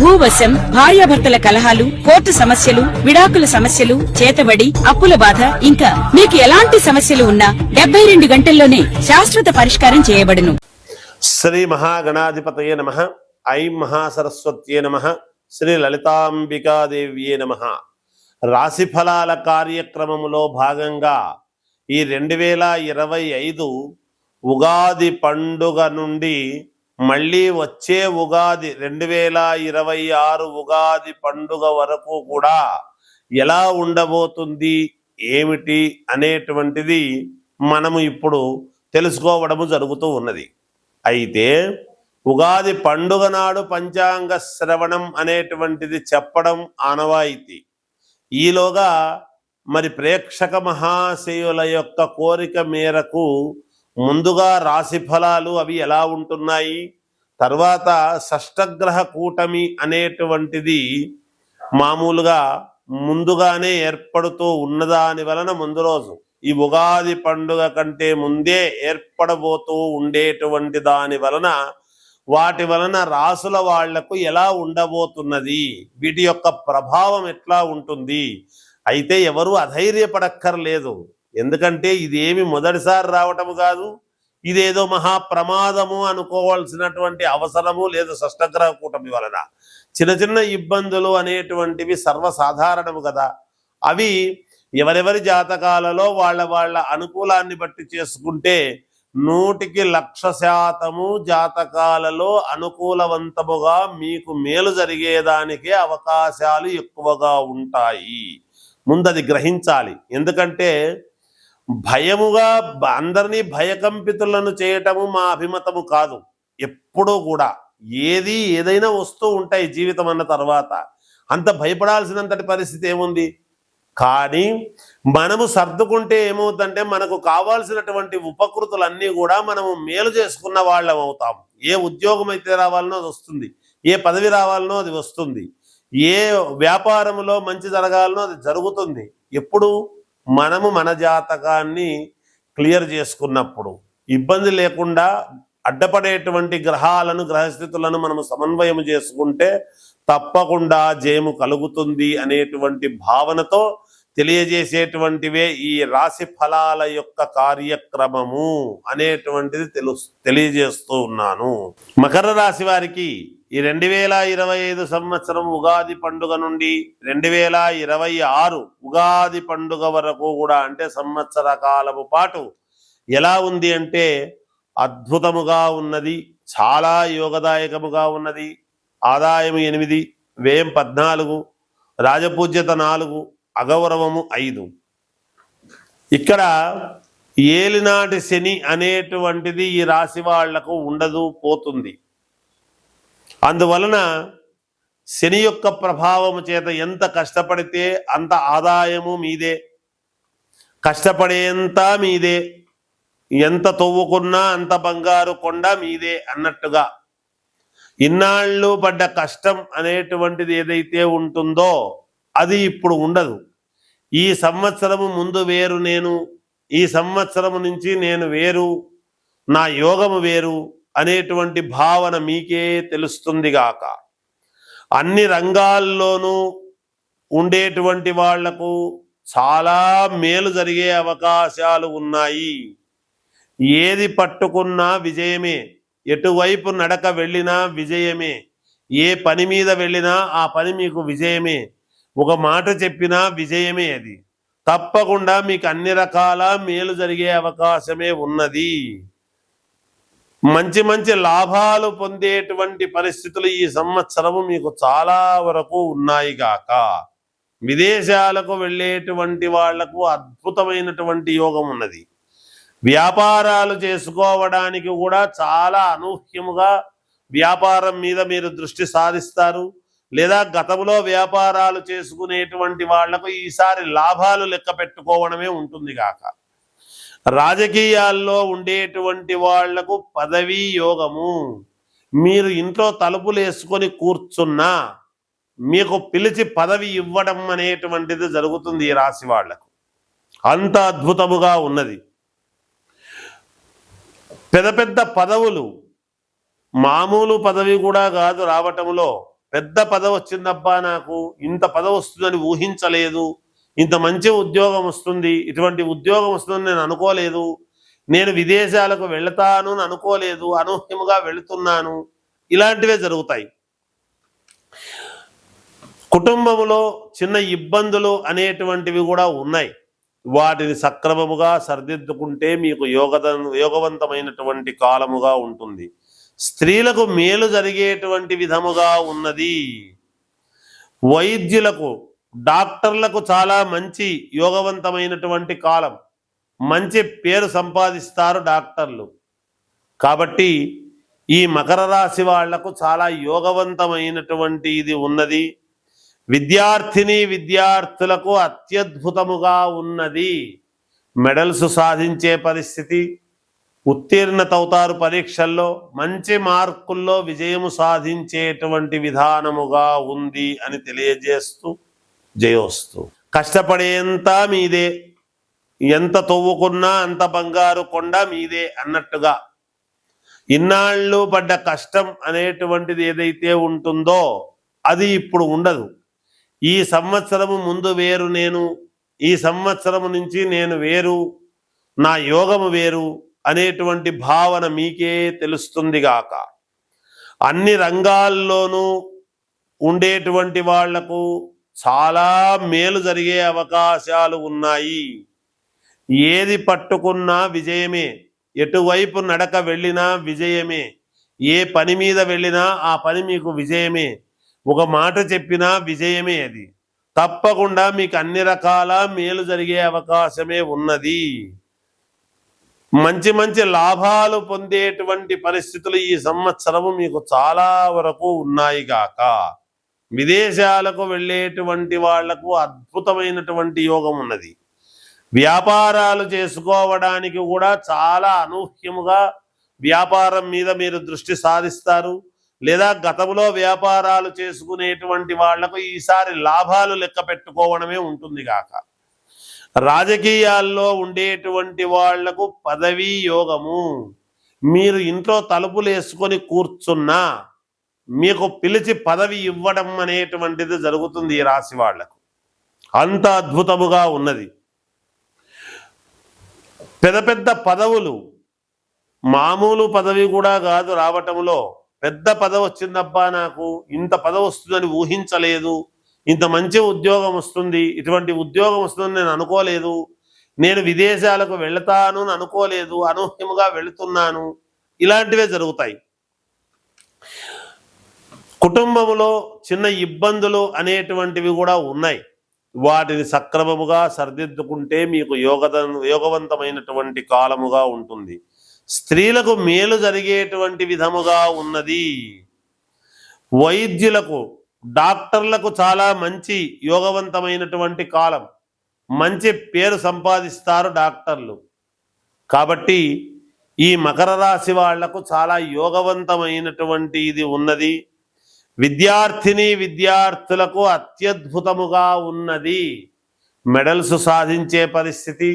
భూవశం భార్యాభర్తల కలహాలు కోర్టు సమస్యలు విడాకుల సమస్యలు చేతబడి అప్పుల బాధ ఇంకా మీకు ఎలాంటి సమస్యలు ఉన్నా డెబ్బై రెండు గంటల్లోనే శాశ్వత పరిష్కారం చేయబడును. శ్రీ మహాగణాధిపతయే నమ. ఐం మహాసరస్వత్యే నమ. శ్రీ లలితాంబికాదేవ్యే నమ. రాశిఫలాల కార్యక్రమములో భాగంగా ఈ రెండు వేల ఇరవై ఐదు ఉగాది పండుగ నుండి మళ్ళీ వచ్చే ఉగాది రెండు వేల ఇరవై ఆరు ఉగాది పండుగ వరకు కూడా ఎలా ఉండబోతుంది ఏమిటి అనేటువంటిది మనము ఇప్పుడు తెలుసుకోవడము జరుగుతూ ఉన్నది. అయితే ఉగాది పండుగ నాడు పంచాంగ శ్రవణం అనేటువంటిది చెప్పడం ఆనవాయితీ. ఈలోగా మరి ప్రేక్షక మహాశయుల యొక్క కోరిక మేరకు ముందుగా రాశి ఫలాలు అవి ఎలా ఉంటున్నాయి? తర్వాత షష్టగ్రహ కూటమి అనేటువంటిది మామూలుగా ముందుగానే ఏర్పడుతూ ఉన్నదాని వలన ముందు రోజు ఈ ఉగాది పండుగ కంటే ముందే ఏర్పడబోతూ ఉండేటువంటి దాని వలన వాటి వలన రాసుల వాళ్ళకు ఎలా ఉండబోతున్నది? వీటి యొక్క ప్రభావం ఎట్లా ఉంటుంది? అయితే ఎవరు అధైర్యపడక్కర్లేదు. ఎందుకంటే ఇదేమి మొదటిసారి రావటము కాదు ఇదేదో మహా ప్రమాదము అనుకోవాల్సినటువంటి అవసరము లేదు షష్టగ్రహ కూటమి వలన. చిన్న చిన్న ఇబ్బందులు అనేటువంటివి సర్వసాధారణము కదా. అవి ఎవరెవరి జాతకాలలో వాళ్ళ వాళ్ళ అనుకూలాన్ని బట్టి చేసుకుంటే నూటికి లక్ష శాతము జాతకాలలో అనుకూలవంతముగా మీకు మేలు జరిగేదానికే అవకాశాలు ఎక్కువగా ఉంటాయి. ముందది గ్రహించాలి. ఎందుకంటే భయముగా అందరినీ భయకంపితులను చేయటము మా అభిమతము కాదు. ఎప్పుడూ కూడా ఏది ఏదైనా వస్తూ ఉంటాయి జీవితం అన్న తర్వాత. అంత భయపడాల్సినంతటి పరిస్థితి ఏముంది? కానీ మనము సర్దుకుంటే ఏమవుతుందంటే మనకు కావాల్సినటువంటి ఉపకృతులన్నీ కూడా మనము మేలు చేసుకున్న వాళ్ళం అవుతాం. ఏ ఉద్యోగం అయితే రావాలనో అది వస్తుంది. ఏ పదవి రావాలనో అది వస్తుంది. ఏ వ్యాపారంలో మంచి జరగాలనో అది జరుగుతుంది. ఎప్పుడు? మనము మన జాతకాన్ని క్లియర్ చేసుకున్నప్పుడు ఇబ్బంది లేకుండా అడ్డపడేటువంటి గ్రహాలను గ్రహస్థితులను మనము సమన్వయం చేసుకుంటే తప్పకుండా జయము కలుగుతుంది అనేటువంటి భావనతో తెలియజేసేటువంటివే ఈ రాశి ఫలాల యొక్క కార్యక్రమము అనేటువంటిది తెలు తెలియజేస్తూ ఉన్నాను. మకర రాశి వారికి ఈ రెండు వేల ఇరవై ఐదు సంవత్సరం ఉగాది పండుగ నుండి రెండు వేల ఇరవై ఆరు ఉగాది పండుగ వరకు కూడా అంటే సంవత్సర కాలము పాటు ఎలా ఉంది అంటే అద్భుతముగా ఉన్నది చాలా యోగదాయకముగా ఉన్నది. ఆదాయం ఎనిమిది వ్యయం పద్నాలుగు రాజపూజ్యత నాలుగు అగౌరవము ఐదు. ఇక్కడ ఏలినాటి శని అనేటువంటిది ఈ రాశి వాళ్ళకు ఉండదు పోతుంది. అందువలన శని యొక్క ప్రభావము చేత ఎంత కష్టపడితే అంత ఆదాయము మీదే కష్టపడేంత మీదే ఎంత తవ్వుకున్నా అంత బంగారు కొండ మీదే అన్నట్టుగా ఇన్నాళ్ళు పడ్డ కష్టం అనేటువంటిది ఏదైతే ఉంటుందో అది ఇప్పుడు ఉండదు. ఈ సంవత్సరము ముందు వేరు నేను ఈ సంవత్సరము నుంచి నేను వేరు నా యోగము వేరు అనేటువంటి భావన మీకే తెలుస్తుంది గాక. అన్ని రంగాల్లోనూ ఉండేటువంటి వాళ్ళకు చాలా మేలు జరిగే అవకాశాలు ఉన్నాయి. ఏది పట్టుకున్నా విజయమే. ఎటువైపు నడక వెళ్ళినా విజయమే. ఏ పని మీద వెళ్ళినా ఆ పని మీకు విజయమే. ఒక మాట చెప్పినా విజయమే అది. తప్పకుండా మీకు అన్ని రకాల మేలు జరిగే అవకాశమే ఉన్నది. మంచి మంచి లాభాలు పొందేటువంటి పరిస్థితులు ఈ సంవత్సరము మీకు చాలా వరకు ఉన్నాయి కాక విదేశాలకు వెళ్ళేటువంటి వాళ్ళకు అద్భుతమైనటువంటి యోగం ఉన్నది. వ్యాపారాలు చేసుకోవడానికి కూడా చాలా అనూహ్యముగా వ్యాపారం మీద మీరు దృష్టి సాధిస్తారు. లేదా గతంలో వ్యాపారాలు చేసుకునేటువంటి వాళ్ళకు ఈసారి లాభాలు లెక్క పెట్టుకోవడమే ఉంటుంది కాక రాజకీయాల్లో ఉండేటువంటి వాళ్ళకు పదవీ యోగము. మీరు ఇంట్లో తలుపులు వేసుకొని కూర్చున్నా మీకు పిలిచి పదవి ఇవ్వడం అనేటువంటిది జరుగుతుంది ఈ రాశి వాళ్ళకు. అంత అద్భుతముగా ఉన్నది. పెద్ద పెద్ద పదవులు మామూలు పదవి కూడా కాదు రావటంలో. పెద్ద పదవి వచ్చిందబ్బా నాకు ఇంత పదవి వస్తుందని ఊహించలేదు. ఇంత మంచి ఉద్యోగం వస్తుంది ఇటువంటి ఉద్యోగం వస్తుందని నేను అనుకోలేదు. నేను విదేశాలకు వెళతాను అని అనుకోలేదు అనూహ్యముగా వెళుతున్నాను. ఇలాంటివే జరుగుతాయి. కుటుంబంలో చిన్న ఇబ్బందులు అనేటువంటివి కూడా ఉన్నాయి. వాటిని సక్రమముగా సరిదిద్దుకుంటే మీకు యోగద యోగవంతమైనటువంటి కాలముగా ఉంటుంది. స్త్రీలకు మేలు జరిగేటువంటి విధముగా ఉన్నది. వైద్యులకు డాక్టర్లకు చాలా మంచి యోగవంతమైనటువంటి కాలం. మంచి పేరు సంపాదిస్తారు డాక్టర్లు. కాబట్టి ఈ మకర రాశి వాళ్ళకు చాలా యోగవంతమైనటువంటి ఇది ఉన్నది. విద్యార్థిని విద్యార్థులకు అత్యద్భుతముగా ఉన్నది. మెడల్స్ సాధించే పరిస్థితి ఉత్తీర్ణత అవుతారు పరీక్షల్లో మంచి మార్కుల్లో విజయము సాధించేటువంటి విధానముగా ఉంది అని తెలియజేస్తూ జయోస్తు. కష్టపడేంత మీదే ఎంత తవ్వుకున్నా అంత బంగారు కొండ మీదే అన్నట్టుగా. ఇన్నాళ్ళు పడ్డ కష్టం అనేటువంటిది ఏదైతే ఉంటుందో అది ఇప్పుడు ఉండదు. ఈ సంవత్సరము ముందు వేరు నేను ఈ సంవత్సరము నుంచి నేను వేరు నా యోగము వేరు అనేటువంటి భావన మీకే తెలుస్తుంది గాక. అన్ని రంగాల్లోనూ ఉండేటువంటి వాళ్ళకు చాలా మేలు జరిగే అవకాశాలు ఉన్నాయి. ఏది పట్టుకున్నా విజయమే. ఎటువైపు నడక వెళ్ళినా విజయమే. ఏ పని మీద వెళ్ళినా ఆ పని మీకు విజయమే. ఒక మాట చెప్పినా విజయమే అది. తప్పకుండా మీకు అన్ని రకాల మేలు జరిగే అవకాశమే ఉన్నది. మంచి మంచి లాభాలు పొందేటువంటి పరిస్థితులు ఈ సంవత్సరము మీకు చాలా వరకు ఉన్నాయి గాక. విదేశాలకు వెళ్ళేటువంటి వాళ్ళకు అద్భుతమైనటువంటి యోగం ఉన్నది. వ్యాపారాలు చేసుకోవడానికి కూడా చాలా అనూహ్యముగా వ్యాపారం మీద మీరు దృష్టి సాధిస్తారు. లేదా గతంలో వ్యాపారాలు చేసుకునేటువంటి వాళ్ళకు ఈసారి లాభాలు లెక్క పెట్టుకోవడమే ఉంటుంది కాక రాజకీయాల్లో ఉండేటువంటి వాళ్ళకు పదవీ యోగము. మీరు ఇంట్లో తలుపులు వేసుకొని కూర్చున్నా మీకు పిలిచి పదవి ఇవ్వడం అనేటువంటిది జరుగుతుంది ఈ రాశి వాళ్ళకు అంత అద్భుతముగా ఉన్నది. పెద్ద పెద్ద పదవులు మామూలు పదవి కూడా కాదు రావటంలో. పెద్ద పదవి వచ్చిందబ్బా నాకు ఇంత పదవి వస్తుందని ఊహించలేదు. ఇంత మంచి ఉద్యోగం వస్తుంది ఇటువంటి ఉద్యోగం వస్తుందని నేను అనుకోలేదు. నేను విదేశాలకు వెళతాను అని అనుకోలేదు అనూహ్యముగా వెళుతున్నాను. ఇలాంటివే జరుగుతాయి. కుటుంబంలో చిన్న ఇబ్బందులు అనేటువంటివి కూడా ఉన్నాయి. వాటిని సక్రమముగా సరిదిద్దుకుంటే మీకు యోగద యోగవంతమైనటువంటి కాలముగా ఉంటుంది. స్త్రీలకు మేలు జరిగేటువంటి విధముగా ఉన్నది. వైద్యులకు డాక్టర్లకు చాలా మంచి యోగవంతమైనటువంటి కాలం. మంచి పేరు సంపాదిస్తారు డాక్టర్లు. కాబట్టి ఈ మకర రాశి వాళ్ళకు చాలా యోగవంతమైనటువంటి ఇది ఉన్నది. విద్యార్థిని విద్యార్థులకు అత్యద్భుతముగా ఉన్నది. మెడల్స్ సాధించే పరిస్థితి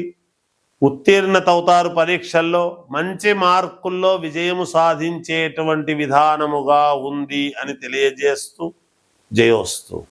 ఉత్తీర్ణతవుతారు పరీక్షల్లో మంచి మార్కుల్లో విజయము సాధించేటువంటి విధానముగా ఉంది అని తెలియజేస్తూ జయోస్తు.